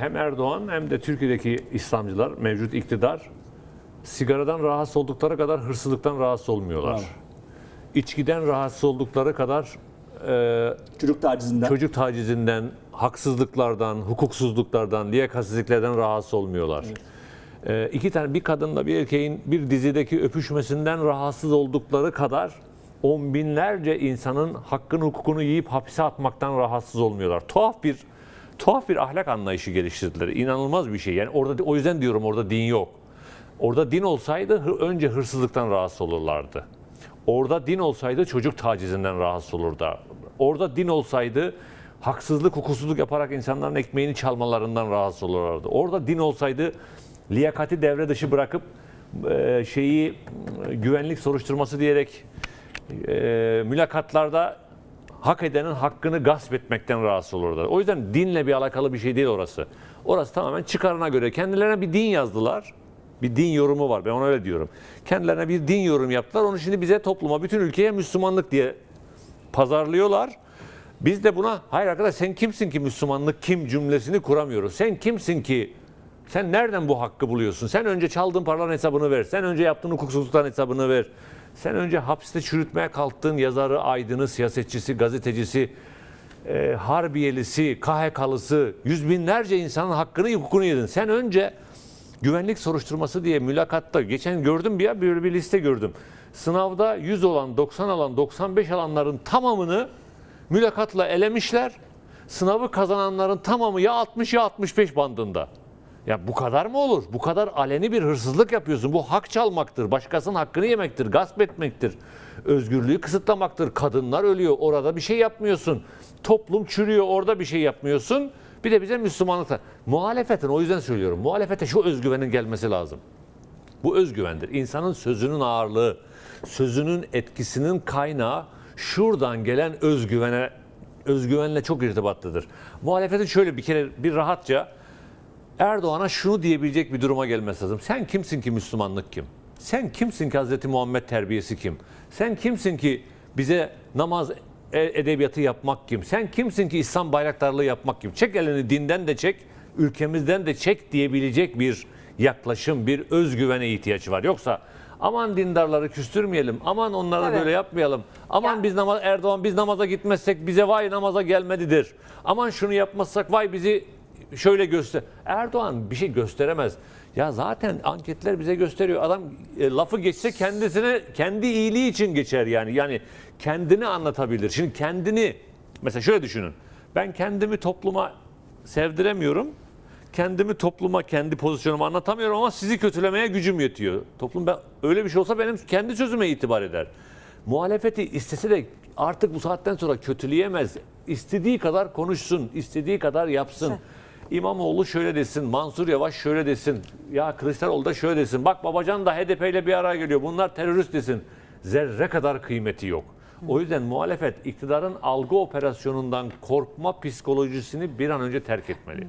hem Erdoğan hem de Türkiye'deki İslamcılar, mevcut iktidar sigaradan rahatsız oldukları kadar hırsızlıktan rahatsız olmuyorlar. Bravo. İçkiden rahatsız oldukları kadar e, Çocuk tacizinden. çocuk tacizinden, haksızlıklardan, hukuksuzluklardan, liyakatsizliklerden rahatsız olmuyorlar. Ee, iki tane bir kadınla bir erkeğin bir dizideki öpüşmesinden rahatsız oldukları kadar on binlerce insanın hakkını hukukunu yiyip hapise atmaktan rahatsız olmuyorlar. Tuhaf bir tuhaf bir ahlak anlayışı geliştirdiler. İnanılmaz bir şey. Yani orada o yüzden diyorum orada din yok. Orada din olsaydı önce hırsızlıktan rahatsız olurlardı. Orada din olsaydı çocuk tacizinden rahatsız olurdu. Orada din olsaydı haksızlık, hukuksuzluk yaparak insanların ekmeğini çalmalarından rahatsız olurlardı. Orada din olsaydı liyakati devre dışı bırakıp e, şeyi güvenlik soruşturması diyerek e, mülakatlarda hak edenin hakkını gasp etmekten rahatsız olurlar. O yüzden dinle bir alakalı bir şey değil orası. Orası tamamen çıkarına göre. Kendilerine bir din yazdılar. Bir din yorumu var. Ben ona öyle diyorum. Kendilerine bir din yorum yaptılar. Onu şimdi bize topluma, bütün ülkeye Müslümanlık diye pazarlıyorlar. Biz de buna hayır arkadaş sen kimsin ki Müslümanlık kim cümlesini kuramıyoruz. Sen kimsin ki sen nereden bu hakkı buluyorsun? Sen önce çaldığın paraların hesabını ver. Sen önce yaptığın hukuksuzluktan hesabını ver. Sen önce hapiste çürütmeye kalktığın yazarı, aydını, siyasetçisi, gazetecisi, e, harbiyelisi, KHK'lısı, yüz binlerce insanın hakkını, hukukunu yedin. Sen önce güvenlik soruşturması diye mülakatta, geçen gördüm bir ya böyle bir liste gördüm. Sınavda 100 olan, 90 alan, 95 alanların tamamını mülakatla elemişler. Sınavı kazananların tamamı ya 60 ya 65 bandında. Ya bu kadar mı olur? Bu kadar aleni bir hırsızlık yapıyorsun. Bu hak çalmaktır. Başkasının hakkını yemektir. Gasp etmektir. Özgürlüğü kısıtlamaktır. Kadınlar ölüyor. Orada bir şey yapmıyorsun. Toplum çürüyor. Orada bir şey yapmıyorsun. Bir de bize Müslümanlıkta. Muhalefetin o yüzden söylüyorum. Muhalefete şu özgüvenin gelmesi lazım. Bu özgüvendir. İnsanın sözünün ağırlığı, sözünün etkisinin kaynağı şuradan gelen özgüvene özgüvenle çok irtibatlıdır. Muhalefetin şöyle bir kere bir rahatça Erdoğan'a şunu diyebilecek bir duruma gelmesi lazım. Sen kimsin ki Müslümanlık kim? Sen kimsin ki Hazreti Muhammed terbiyesi kim? Sen kimsin ki bize namaz e- edebiyatı yapmak kim? Sen kimsin ki İslam bayraktarlığı yapmak kim? Çek elini dinden de çek, ülkemizden de çek diyebilecek bir yaklaşım, bir özgüvene ihtiyaç var. Yoksa aman dindarları küstürmeyelim, aman onlara Evet. böyle yapmayalım. Aman Ya- biz namaz Erdoğan biz namaza gitmezsek bize vay namaza gelmedidir. Aman şunu yapmazsak vay bizi şöyle göster. Erdoğan bir şey gösteremez. Ya zaten anketler bize gösteriyor. Adam e, lafı geçse kendisine kendi iyiliği için geçer yani. Yani kendini anlatabilir. Şimdi kendini mesela şöyle düşünün. Ben kendimi topluma sevdiremiyorum. Kendimi topluma, kendi pozisyonumu anlatamıyorum ama sizi kötülemeye gücüm yetiyor. Toplum ben, öyle bir şey olsa benim kendi sözüme itibar eder. Muhalefeti istese de artık bu saatten sonra kötüleyemez. İstediği kadar konuşsun, istediği kadar yapsın. İmamoğlu şöyle desin, Mansur Yavaş şöyle desin, ya Kılıçdaroğlu da şöyle desin. Bak Babacan da HDP ile bir araya geliyor. Bunlar terörist desin. Zerre kadar kıymeti yok. O yüzden muhalefet iktidarın algı operasyonundan korkma psikolojisini bir an önce terk etmeli.